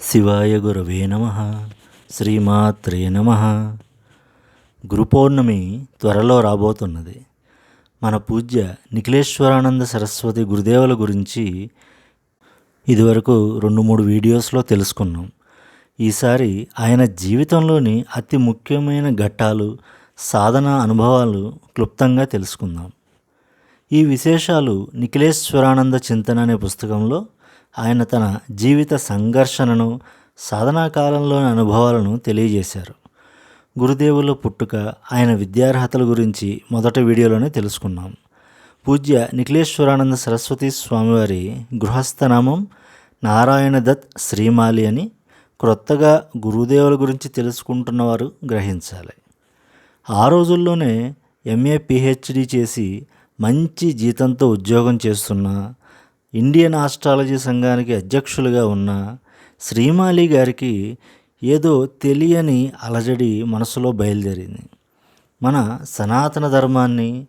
శివాయ గురవే నమ. శ్రీమాత్రే నమ. గురుపౌర్ణమి త్వరలో రాబోతున్నది. మన పూజ్య నిఖిలేశ్వరానంద సరస్వతి గురుదేవుల గురించి ఇదివరకు రెండు మూడు వీడియోస్లో తెలుసుకున్నాం. ఈసారి ఆయన జీవితంలోని అతి ముఖ్యమైన ఘట్టాలు సాధన అనుభవాలు క్లుప్తంగా తెలుసుకుందాం. ఈ విశేషాలు నిఖిలేశ్వరానంద చింతన అనే పుస్తకంలో ఆయన తన జీవిత సంఘర్షణను సాధనా కాలంలోని అనుభవాలను తెలియజేశారు. గురుదేవుల పుట్టుక ఆయన విద్యార్హతల గురించి మొదటి వీడియోలోనే తెలుసుకున్నాం. పూజ్య నిఖిలేశ్వరానంద సరస్వతి స్వామివారి గృహస్థనామం నారాయణ దత్ శ్రీమాలి అని క్రొత్తగా గురుదేవుల గురించి తెలుసుకుంటున్నవారు గ్రహించాలి. ఆ రోజుల్లోనే ఎంఏ పిహెచ్డి చేసి మంచి జీతంతో ఉద్యోగం చేస్తున్న ఇండియన్ ఆస్ట్రాలజీ సంఘానికి అధ్యక్షులుగా ఉన్న శ్రీమాలి గారికి ఏదో తెలియని అలజడి మనసులో బయలుదేరింది. మన సనాతన ధర్మాన్ని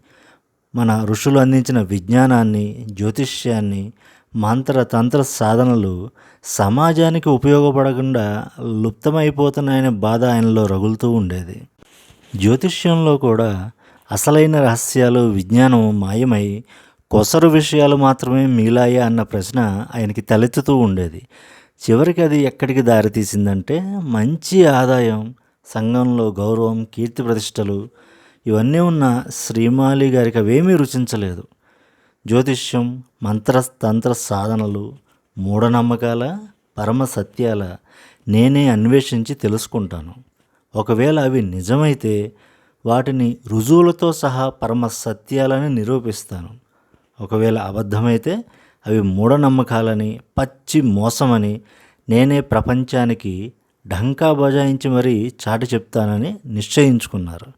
మన ఋషులు అందించిన విజ్ఞానాన్ని జ్యోతిష్యాన్ని మంత్ర తంత్ర సాధనలు సమాజానికి ఉపయోగపడకుండా లుప్తమైపోతున్నాయనే బాధ ఆయనలో రగులుతూ ఉండేది. జ్యోతిష్యంలో కూడా అసలైన రహస్యాలు విజ్ఞానం మాయమై కొసరు విషయాలు మాత్రమే మిగిలాయా అన్న ప్రశ్న ఆయనకి తలెత్తుతూ ఉండేది. చివరికి అది ఎక్కడికి దారితీసిందంటే మంచి ఆదాయం సంఘంలో గౌరవం కీర్తి ప్రతిష్టలు ఇవన్నీ ఉన్న శ్రీమాలి గారికి అవేమీ రుచించలేదు. జ్యోతిష్యం మంత్ర తంత్ర సాధనలు మూఢనమ్మకాల పరమ సత్యాల నేనే అన్వేషించి తెలుసుకుంటాను. ఒకవేళ అవి నిజమైతే వాటిని రుజువులతో సహా పరమ సత్యాలని నిరూపిస్తాను. ఒకవేళ అబద్ధమైతే అవి మూఢనమ్మకాలని పచ్చి మోసమని నేనే ప్రపంచానికి ఢంకా బజాయించి మరీ చాటి చెప్తానని నిశ్చయించుకున్నారు.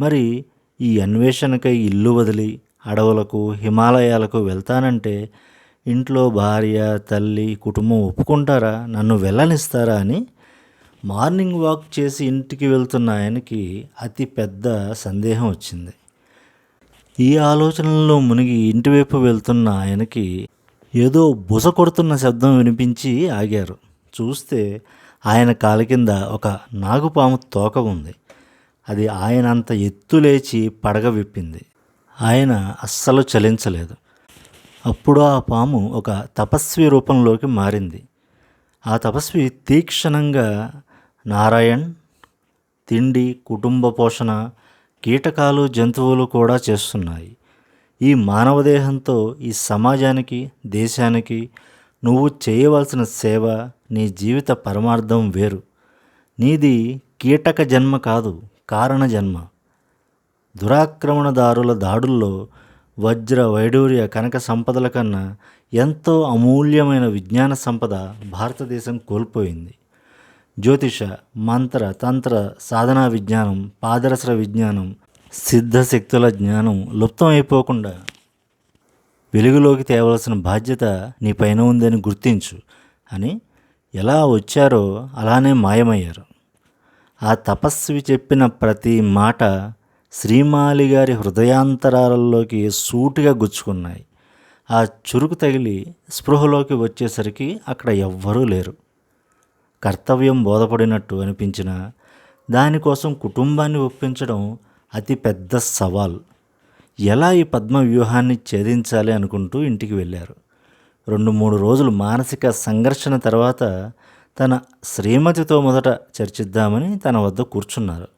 మరి ఈ అన్వేషణకై ఇల్లు వదిలి అడవులకు హిమాలయాలకు వెళ్తానంటే ఇంట్లో భార్య తల్లి కుటుంబం ఒప్పుకుంటారా? నన్ను వెళ్ళనిస్తారా అని మార్నింగ్ వాక్ చేసి ఇంటికి వెళ్తున్న ఆయనకి అతి పెద్ద సందేహం వచ్చింది. ఈ ఆలోచనల్లో మునిగి ఇంటివైపు వెళ్తున్న ఆయనకి ఏదో బుస కొడుతున్న శబ్దం వినిపించి ఆగారు. చూస్తే ఆయన కాలి కింద ఒక నాగుపాము తోక ఉంది. అది ఆయన అంత ఎత్తు లేచి పడగ విప్పింది. ఆయన అస్సలు చలించలేదు. అప్పుడు ఆ పాము ఒక తపస్వి రూపంలోకి మారింది. ఆ తపస్వి తీక్షణంగా నారాయణ్ తిండి కుటుంబ పోషణ కీటకాలు జంతువులు కూడా చేస్తున్నాయి. ఈ మానవ దేహంతో ఈ సమాజానికి దేశానికి నువ్వు చేయవలసిన సేవ నీ జీవిత పరమార్థం వేరు. నీది కీటక జన్మ కాదు కారణ జన్మ. దురాక్రమణదారుల దాడుల్లో వజ్ర వైడూర్య కనక సంపదల కన్నా ఎంతో అమూల్యమైన విజ్ఞాన సంపద భారతదేశం కోల్పోయింది. జ్యోతిష మంత్ర తంత్ర సాధనా విజ్ఞానం పాదరసర విజ్ఞానం సిద్ధశక్తుల జ్ఞానం లుప్తం అయిపోకుండా వెలుగులోకి తేవలసిన బాధ్యత నీ పైన ఉందని గుర్తించు అని ఎలా వచ్చారో అలానే మాయమయ్యారు. ఆ తపస్వి చెప్పిన ప్రతి మాట శ్రీమాలి గారి హృదయాంతరాలలోకి సూటిగా గుచ్చుకున్నాయి. ఆ చురుకు తగిలి స్పృహలోకి వచ్చేసరికి అక్కడ ఎవ్వరూ లేరు. కర్తవ్యం బోధపడినట్టు అనిపించిన దానికోసం కుటుంబాన్ని ఒప్పించడం అతి పెద్ద సవాల్. ఎలా ఈ పద్మ వ్యూహాన్ని ఛేదించాలి అనుకుంటూ ఇంటికి వెళ్ళారు. రెండు మూడు రోజులు మానసిక సంఘర్షణ తర్వాత తన శ్రీమతితో మొదట చర్చిద్దామని తన వద్ద కూర్చున్నారు.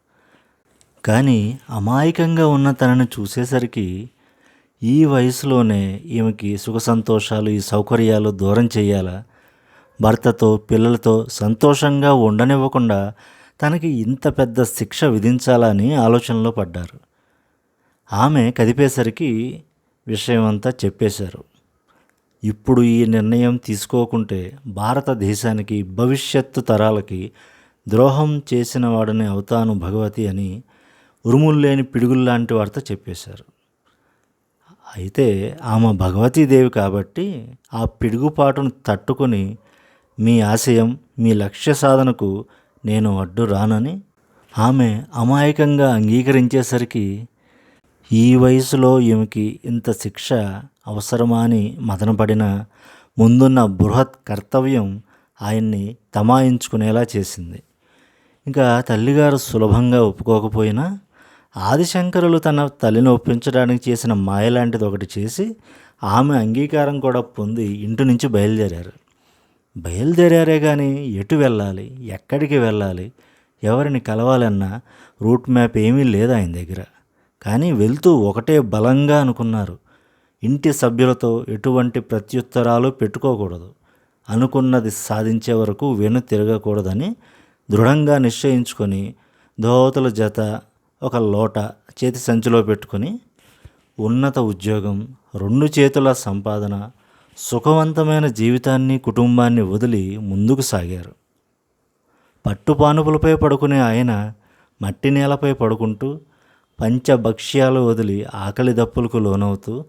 కానీ అమాయకంగా ఉన్న తనని చూసేసరికి ఈ వయసులోనే ఈమెకి సుఖ సంతోషాలు ఈ సౌకర్యాలు దూరం చేయాలా? భర్తతో పిల్లలతో సంతోషంగా ఉండనివ్వకుండా తనకి ఇంత పెద్ద శిక్ష విధించాలని ఆలోచనలో పడ్డారు. ఆమె కదిపేసరికి విషయం అంతా చెప్పేశారు. ఇప్పుడు ఈ నిర్ణయం తీసుకోకుంటే భారతదేశానికి భవిష్యత్తు తరాలకి ద్రోహం చేసిన వాడని అవుతాను భగవతి అని ఉరుముల్లేని పిడుగుల్లాంటి వార్త చెప్పేశారు. అయితే ఆమె భగవతీదేవి కాబట్టి ఆ పిడుగుపాటును తట్టుకొని మీ ఆశయం మీ లక్ష్య సాధనకు నేను అడ్డు రానని ఆమె అమాయకంగా అంగీకరించేసరికి ఈ వయసులో ఈమెకి ఇంత శిక్ష అవసరమా అని మదనపడిన ముందున్న బృహత్ కర్తవ్యం ఆయన్ని తమాయించుకునేలా చేసింది. ఇంకా తల్లిగారు సులభంగా ఒప్పుకోకపోయినా ఆదిశంకరులు తన తల్లిని ఒప్పించడానికి చేసిన మాయ లాంటిది ఒకటి చేసి ఆమె అంగీకారం కూడా పొంది ఇంటి నుంచి బయలుదేరారు. బయలుదేరారే కానీ ఎటు వెళ్ళాలి? ఎక్కడికి వెళ్ళాలి? ఎవరిని కలవాలన్నా రూట్ మ్యాప్ ఏమీ లేదు ఆయన దగ్గర. కానీ వెళ్తూ ఒకటే బలంగా అనుకున్నారు. ఇంటి సభ్యులతో ఎటువంటి ప్రత్యుత్తరాలు పెట్టుకోకూడదు. అనుకున్నది సాధించే వరకు వెను తిరగకూడదని దృఢంగా నిశ్చయించుకొని దోవతల జత ఒక లోట చేతి సంచిలో పెట్టుకొని ఉన్నత ఉద్యోగం రెండు చేతుల సంపాదన సుఖవంతమైన జీవితాన్ని కుటుంబాన్ని వదిలి ముందుకు సాగారు. పట్టుపానుపులపై పడుకునే ఆయన మట్టి నేలపై పడుకుంటూ పంచభక్ష్యాలు వదిలి ఆకలి దప్పులకు లోనవుతూ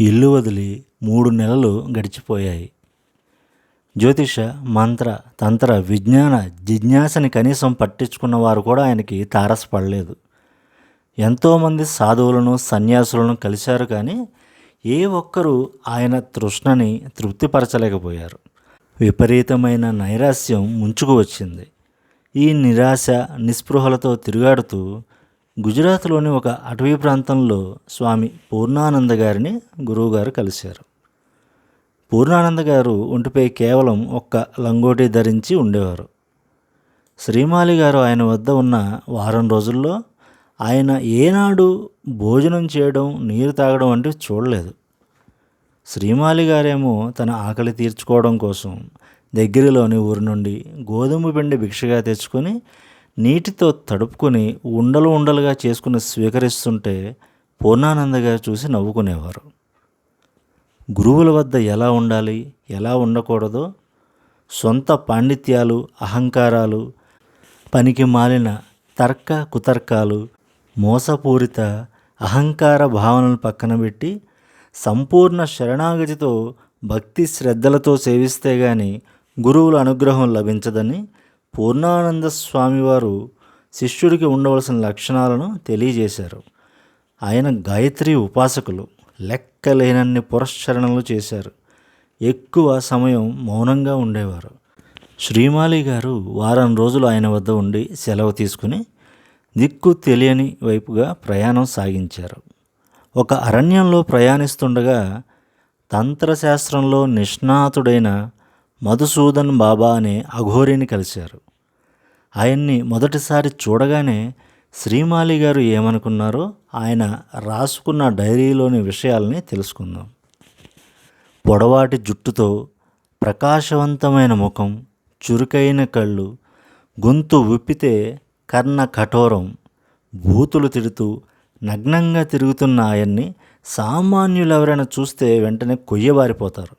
ఇల్లు వదిలి మూడు నెలలు గడిచిపోయాయి. జ్యోతిష మంత్ర తంత్ర విజ్ఞాన జిజ్ఞాసని కనీసం పట్టించుకున్న వారు కూడా ఆయనకి తారసపడలేదు. ఎంతోమంది సాధువులను సన్యాసులను కలిశారు కానీ ఏ ఒక్కరూ ఆయన తృష్ణని తృప్తిపరచలేకపోయారు. విపరీతమైన నైరాస్యం ముంచుకు వచ్చింది. ఈ నిరాశ నిస్పృహలతో తిరుగాడుతూ గుజరాత్లోని ఒక అటవీ ప్రాంతంలో స్వామి పూర్ణానంద గారిని గురువుగారు కలిశారు. పూర్ణానంద గారు ఒంటిపై కేవలం ఒక్క లంగోటి ధరించి ఉండేవారు. శ్రీమాలి గారు ఆయన వద్ద ఉన్న వారం రోజుల్లో ఆయన ఏనాడు భోజనం చేయడం నీరు తాగడం వంటివి చూడలేదు. శ్రీమాలి గారేమో తన ఆకలి తీర్చుకోవడం కోసం దగ్గరలోని ఊరి నుండి గోధుమ పిండి భిక్షగా తెచ్చుకొని నీటితో తడుపుకొని ఉండలు ఉండలుగా చేసుకుని స్వీకరిస్తుంటే పూర్ణానంద చూసి నవ్వుకునేవారు. గురువుల వద్ద ఎలా ఉండాలి ఎలా ఉండకూడదో సొంత పాండిత్యాలు అహంకారాలు పనికి మాలిన తర్క కుతర్కాలు మోసపూరిత అహంకార భావనలు పక్కన పెట్టి సంపూర్ణ శరణాగతితో భక్తి శ్రద్ధలతో సేవిస్తే గాని గురువుల అనుగ్రహం లభించదని పూర్ణానంద స్వామివారు శిష్యుడికి ఉండవలసిన లక్షణాలను తెలియజేశారు. ఆయన గాయత్రి ఉపాసకులు లెక్కలేనన్ని పురస్చరణలు చేశారు. ఎక్కువ సమయం మౌనంగా ఉండేవారు. శ్రీమాలి గారు వారం రోజులు ఆయన వద్ద ఉండి సెలవు తీసుకుని దిక్కు తెలియని వైపుగా ప్రయాణం సాగించారు. ఒక అరణ్యంలో ప్రయాణిస్తుండగా తంత్రశాస్త్రంలో నిష్ణాతుడైన మధుసూదన్ బాబా అనే అఘోరిని కలిశారు. ఆయన్ని మొదటిసారి చూడగానే శ్రీమాలి గారు ఏమనుకున్నారో ఆయన రాసుకున్న డైరీలోని విషయాల్ని తెలుసుకుందాం. పొడవాటి జుట్టుతో ప్రకాశవంతమైన ముఖం చురుకైన కళ్ళు గొంతు విప్పితే కర్ణ కఠోరం. బూతులు తిడుతూ నగ్నంగా తిరుగుతున్న ఆయన్ని సామాన్యులు ఎవరైనా చూస్తే వెంటనే కొయ్యబారిపోతారు.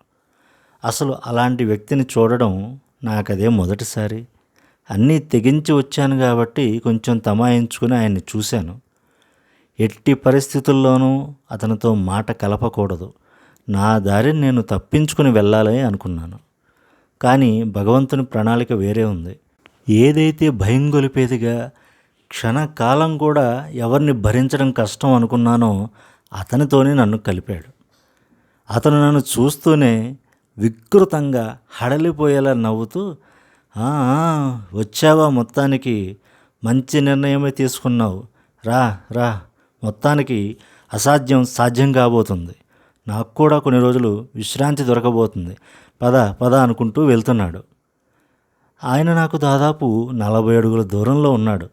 అసలు అలాంటి వ్యక్తిని చూడడం నాకదే మొదటిసారి. అన్నీ తెగించి వచ్చాను కాబట్టి కొంచెం తమాయించుకుని ఆయన్ని చూశాను. ఎట్టి పరిస్థితుల్లోనూ అతనితో మాట కలపకూడదు. నా దారిని నేను తప్పించుకుని వెళ్ళాలని అనుకున్నాను. కానీ భగవంతుని ప్రణాళిక వేరే ఉంది. ఏదైతే భయం గొలిపేదిగా క్షణకాలం కూడా ఎవరిని భరించడం కష్టం అనుకున్నానో అతనితోనే నన్ను కలిపాడు. అతను నన్ను చూస్తూనే వికృతంగా హడలిపోయేలా నవ్వుతూ వచ్చావా మొత్తానికి? మంచి నిర్ణయమే తీసుకున్నావు. రా రా మొత్తానికి అసాధ్యం సాధ్యం కాబోతుంది. నాకు కూడా కొన్ని రోజులు విశ్రాంతి దొరకబోతుంది. పద పద అనుకుంటూ వెళ్తున్నాడు. ఆయన నాకు దాదాపు నలభై అడుగుల దూరంలో ఉన్నాడు.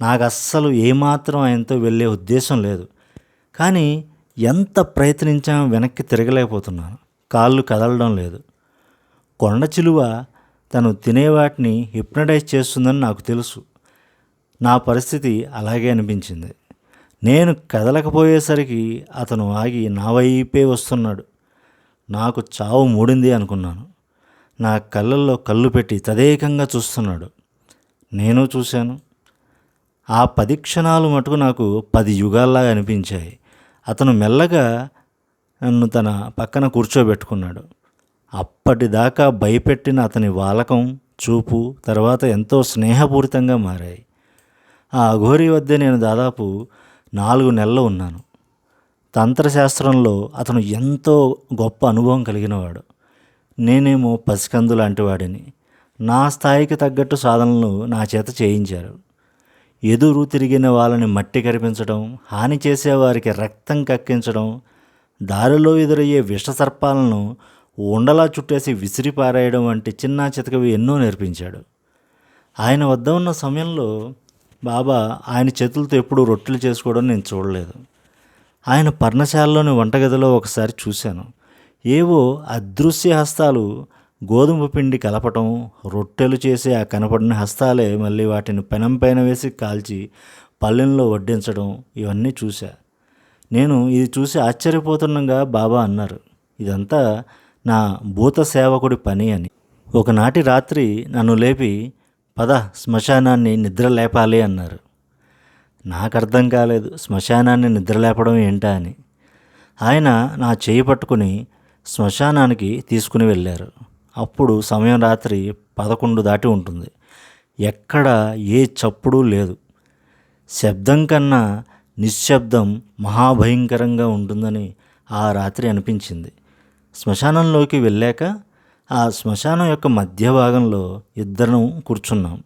నాకు అస్సలు ఏమాత్రం ఆయనతో వెళ్ళే ఉద్దేశం లేదు. కానీ ఎంత ప్రయత్నించా వెనక్కి తిరగలేకపోతున్నాను. కాళ్ళు కదలడం లేదు. కొండ చిలువ తను తినేవాటిని హిప్నటైజ్ చేస్తుందని నాకు తెలుసు. నా పరిస్థితి అలాగే అనిపించింది. నేను కదలకపోయేసరికి అతను ఆగి నా వైపే వస్తున్నాడు. నాకు చావు మూడింది అనుకున్నాను. నా కళ్ళల్లో కళ్ళు పెట్టి తదేకంగా చూస్తున్నాడు. నేను చూశాను. ఆ పది క్షణాలు మటుకు నాకు పది యుగాల్లాగా అనిపించాయి. అతను మెల్లగా నన్ను తన పక్కన కూర్చోబెట్టుకున్నాడు. అప్పటిదాకా భయపెట్టిన అతని వాలకం చూపు తర్వాత ఎంతో స్నేహపూరితంగా మారాయి. ఆ అఘోరి వద్ద నేను దాదాపు నాలుగు నెలలు ఉన్నాను. తంత్రశాస్త్రంలో అతను ఎంతో గొప్ప అనుభవం కలిగినవాడు. నేనేమో పసికందు లాంటి వాడిని నా స్థాయికి తగ్గట్టు సాధనలు నా చేత చేయించారు. ఎదురు తిరిగిన వాళ్ళని మట్టి కరిపించడం హాని చేసేవారికి రక్తం కక్కించడం దారిలో ఎదురయ్యే విషసర్పాలను ఉండలా చుట్టేసి విసిరిపారేయడం వంటి చిన్న చితకవి ఎన్నో నేర్పించాడు. ఆయన వద్ద ఉన్న సమయంలో బాబా ఆయన చేతులతో ఎప్పుడూ రొట్టెలు చేసుకోవడం నేను చూడలేదు. ఆయన పర్ణశాలలోని వంటగదిలో ఒకసారి చూశాను. ఏవో అదృశ్య హస్తాలు గోధుమ పిండి కలపటం రొట్టెలు చేసే ఆ కనపడిన హస్తాలే మళ్ళీ వాటిని పెనం పైన వేసి కాల్చి పల్లెంలో వడ్డించడం ఇవన్నీ చూశా. నేను ఇది చూసి ఆశ్చర్యపోతుండగా బాబా అన్నారు ఇదంతా నా భూత సేవకుడి పని అని. ఒకనాటి రాత్రి నన్ను లేపి పద శ్మశానాన్ని నిద్ర లేపాలి అన్నారు. నాకు అర్థం కాలేదు శ్మశానాన్ని నిద్రలేపడం ఏంటా అని. ఆయన నా చేయి పట్టుకుని శ్మశానానికి తీసుకుని వెళ్ళారు. అప్పుడు సమయం రాత్రి పదకొండు దాటి ఉంటుంది. ఎక్కడ ఏ చప్పుడు లేదు. శబ్దం కన్నా నిశ్శబ్దం మహాభయంకరంగా ఉంటుందని ఆ రాత్రి అనిపించింది. శ్మశానంలోకి వెళ్ళాక ఆ శ్మశానం యొక్క మధ్య భాగంలో ఇద్దరం కూర్చున్నాం.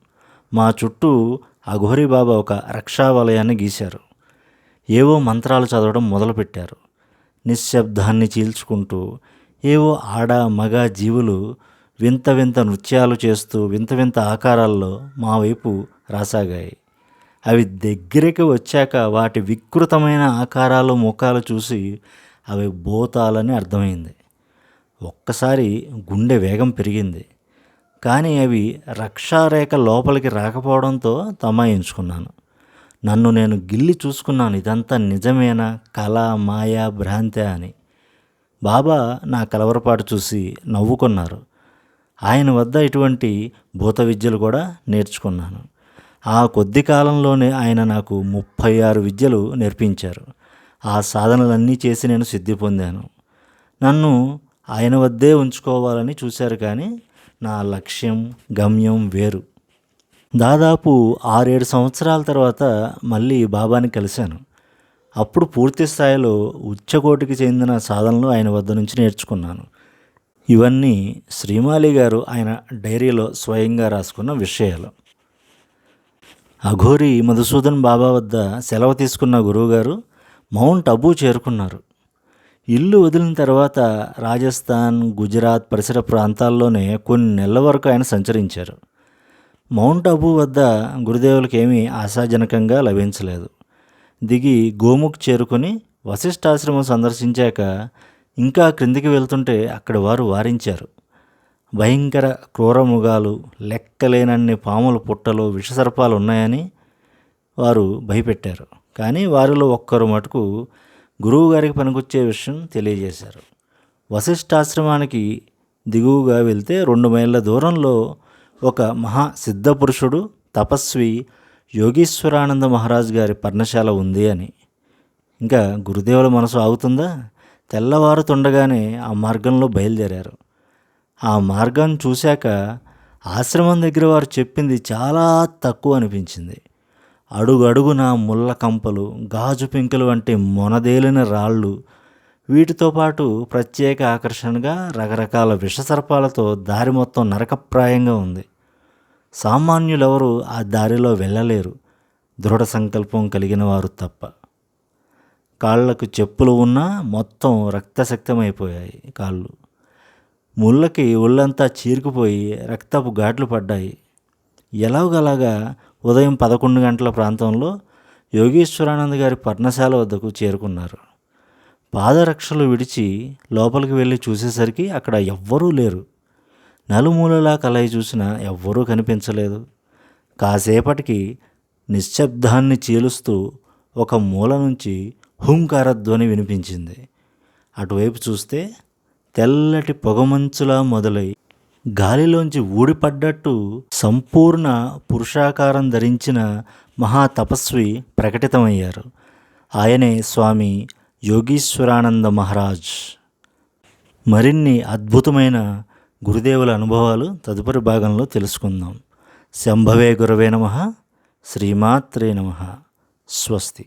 మా చుట్టూ అఘోరి బాబా ఒక రక్షావలయాన్ని గీశారు. ఏవో మంత్రాలు చదవడం మొదలుపెట్టారు. నిశ్శబ్దాన్ని చీల్చుకుంటూ ఏవో ఆడ మగ జీవులు వింత వింత నృత్యాలు చేస్తూ వింత వింత ఆకారాల్లో మా వైపు రాసాగాయి. అవి దగ్గరికి వచ్చాక వాటి వికృతమైన ఆకారాలు ముఖాలు చూసి అవి భూతాలని అర్థమైంది. ఒక్కసారి గుండె వేగం పెరిగింది. కానీ అవి రక్షారేఖ లోపలికి రాకపోవడంతో తమాయించుకున్నాను. నన్ను నేను గిల్లి చూసుకున్నాను ఇదంతా నిజమేనా? కళ మాయా భ్రాంతి అని. బాబా నా కలవరపాటు చూసి నవ్వుకున్నారు. ఆయన వద్ద ఇటువంటి భూత విద్యలు కూడా నేర్చుకున్నాను. ఆ కొద్ది కాలంలోనే ఆయన నాకు ముప్పై ఆరు విద్యలు నేర్పించారు. ఆ సాధనలన్నీ చేసి నేను సిద్ధి పొందాను. నన్ను ఆయన వద్దే ఉంచుకోవాలని చూశారు కానీ నా లక్ష్యం గమ్యం వేరు. దాదాపు ఆరేడు సంవత్సరాల తర్వాత మళ్ళీ బాబాని కలిశాను. అప్పుడు పూర్తి స్థాయిలో ఉచ్చకోటికి చెందిన సాధనలు ఆయన వద్ద నుంచి నేర్చుకున్నాను. ఇవన్నీ శ్రీమాలి గారు ఆయన డైరీలో స్వయంగా రాసుకున్న విషయాలు. అఘోరి మధుసూదన్ బాబా వద్ద సెలవు తీసుకున్న గురువుగారు మౌంట్ అబూ చేరుకున్నారు. ఇల్లు వదిలిన తర్వాత రాజస్థాన్ గుజరాత్ పరిసర ప్రాంతాల్లోనే కొన్ని నెలల వరకు ఆయన సంచరించారు. మౌంట్ అబూ వద్ద గురుదేవులకేమీ ఆశాజనకంగా లభించలేదు. దిగి గోముఖ్ చేరుకుని వశిష్ఠాశ్రమం సందర్శించాక ఇంకా క్రిందికి వెళ్తుంటే అక్కడ వారు వారించారు. భయంకర క్రూరముగాలు లెక్కలేనన్ని పాముల పుట్టలు విషసర్పాలు ఉన్నాయని వారు భయపెట్టారు. కానీ వారిలో ఒక్కరు మటుకు గురువు గారికి పనికొచ్చే విషయం తెలియజేశారు. వశిష్ఠాశ్రమానికి దిగువగా వెళ్తే రెండు మైళ్ళ దూరంలో ఒక మహా సిద్ధపురుషుడు తపస్వి యోగీశ్వరానంద మహారాజ్ గారి పర్ణశాల ఉంది అని. ఇంకా గురుదేవుల మనసు ఆగుతుందా? తెల్లవారుతుండగానే ఆ మార్గంలో బయలుదేరారు. ఆ మార్గం చూశాక ఆశ్రమం దగ్గర వారు చెప్పింది చాలా తక్కువ అనిపించింది. అడుగు అడుగున ముళ్ళ కంపలు గాజు పెంకులు వంటి మొనదేలిన రాళ్ళు వీటితో పాటు ప్రత్యేక ఆకర్షణగా రకరకాల విషసర్పాలతో దారి మొత్తం నరకప్రాయంగా ఉంది. సామాన్యులెవరు ఆ దారిలో వెళ్ళలేరు. దృఢ సంకల్పం కలిగిన వారు తప్ప. కాళ్ళకు చెప్పులు ఉన్నా మొత్తం రక్తశక్తమైపోయాయి కాళ్ళు. ముళ్ళకి ఒళ్ళంతా చీరుకుపోయి రక్తపు ఘాట్లు పడ్డాయి. ఎలాగలాగా ఉదయం పదకొండు గంటల ప్రాంతంలో యోగేశ్వరానంద్ గారి పర్ణశాల వద్దకు చేరుకున్నారు. పాదరక్షలు విడిచి లోపలికి వెళ్ళి చూసేసరికి అక్కడ ఎవ్వరూ లేరు. నలుమూలలా కలయి చూసినా ఎవ్వరూ కనిపించలేదు. కాసేపటికి నిశ్శబ్దాన్ని చీలుస్తూ ఒక మూల నుంచి హుంకార ధ్వని వినిపించింది. అటువైపు చూస్తే తెల్లటి పొగమంచులా మొదలై గాలిలోంచి ఊడిపడ్డట్టు సంపూర్ణ పురుషాకారం ధరించిన మహాతపస్వి ప్రకటితమయ్యారు. ఆయనే స్వామి యోగీశ్వరానంద మహారాజ్. మరిన్ని అద్భుతమైన గురుదేవుల అనుభవాలు తదుపరి భాగంలో తెలుసుకుందాం. శంభవే గురవే నమ. శ్రీమాత్రే నమ. స్వస్తి.